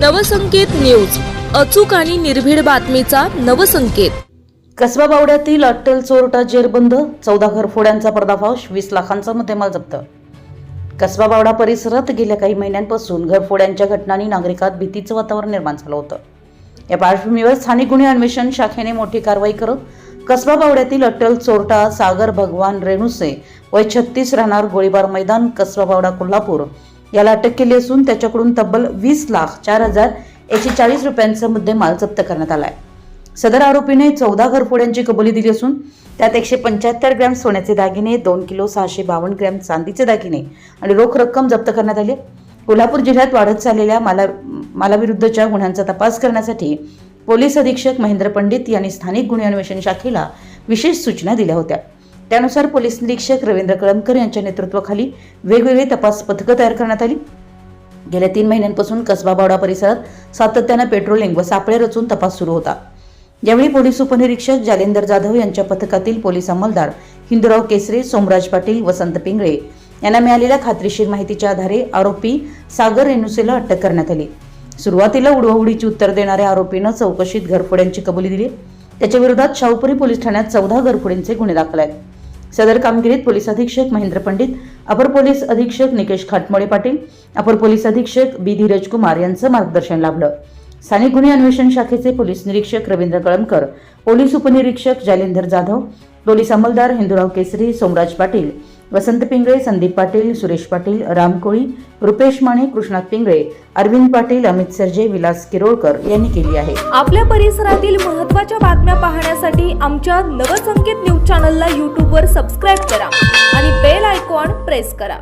Navsanket news. अचूक आणि निर्भीड बातमीचा नवसंकेत. कसबा बावड्यातील अट्टल चोरटा जेरबंद चौदा घरफोड्यांचा पर्दाफाश वीस लाखांचा मुद्देमाल जप्त. कसबा बावडा परिसरात गेल्या काही महिन्यांपासून घरफोड्यांच्या घटनांनी नागरिकात भीतीचं वातावरण निर्माण झालं होतं. या पार्श्वभूमीवर स्थानिक गुन्हे अन्वेषण शाखेने मोठी कारवाई करत कसबा बावड्यातील अट्टल चोरटा सागर भगवान रेणुसे वय छत्तीस राहणार गोळीबार मैदान कसबा बावडा कोल्हापूर याला अटक केली असून त्याच्याकडून तब्बल वीस लाख चार हजार एकशे चाळीस रुपयांचा मुद्देमाल जप्त करण्यात आला आहे सदर आरोपीने चौदा घरफोड्यांची कबुली दिली असून त्यात एकशे पंच्याहत्तर ग्रॅम सोन्याचे दागिने दोन किलो सहाशे बावन्न ग्रॅम चांदीचे दागिने आणि रोख रक्कम जप्त करण्यात आली कोल्हापूर जिल्ह्यात वाढत चाललेल्या माला मालाविरुद्धच्या गुन्ह्यांचा तपास करण्यासाठी पोलीस अधीक्षक महेंद्र पंडित यांनी स्थानिक गुन्हे अन्वेषण शाखेला विशेष सूचना दिल्या होत्या. त्यानुसार पोलीस निरीक्षक रवींद्र कळमकर यांच्या नेतृत्वाखाली वेगवेगळी तपास पथकं तयार करण्यात आली. गेल्या तीन महिन्यांपासून कसबा बावडा परिसरात सातत्यानं पेट्रोलिंग व सापळे रचून तपास सुरू होता. यावेळी पोलीस उपनिरीक्षक जालेंदर जाधव यांच्या पथकातील पोलीस अंमलदार हिंदुराव केसरे सोमराज पाटील वसंत पिंगळे यांना मिळालेल्या खात्रीशीर माहितीच्या आधारे आरोपी सागर रेणुसेला अटक करण्यात आली. सुरुवातीला उडवाउडीची उत्तर देणाऱ्या आरोपीनं चौकशीत घरफोड्यांची कबुली दिली. त्याच्या विरोधात शाहूपुरी पोलीस ठाण्यात चौदा घरफोडींचे गुन्हे दाखल आहेत. सदर कामगिरीत पोलीस अधीक्षक महेंद्र पंडित अपर पोलीस अधीक्षक निकेश खाटमोळे पाटील अपर पोलीस अधीक्षक बी धीरज कुमार यांचं मार्गदर्शन लाभलं. स्थानिक गुन्हे अन्वेषण शाखेचे पोलीस निरीक्षक रवींद्र कळमकर पोलीस उपनिरीक्षक जालिंदर जाधव पोलीस अंमलदार हिंदुराव केसरी सोमराज पाटील वसंत पिंगळे संदीप पाटील सुरेश पाटील राम कोळी रुपेश माने कृष्णात पिंगळे अरविंद पाटील अमित सरजे विलास किरोळकर यांनी केली आहे. आपल्या परिसरातील महत्त्वाच्या बातम्या पाहण्यासाठी आमच्या नवसंकेत न्यूज चॅनलला यूट्यूबवर सबस्क्राईब करा आणि बेल आयकॉन प्रेस करा.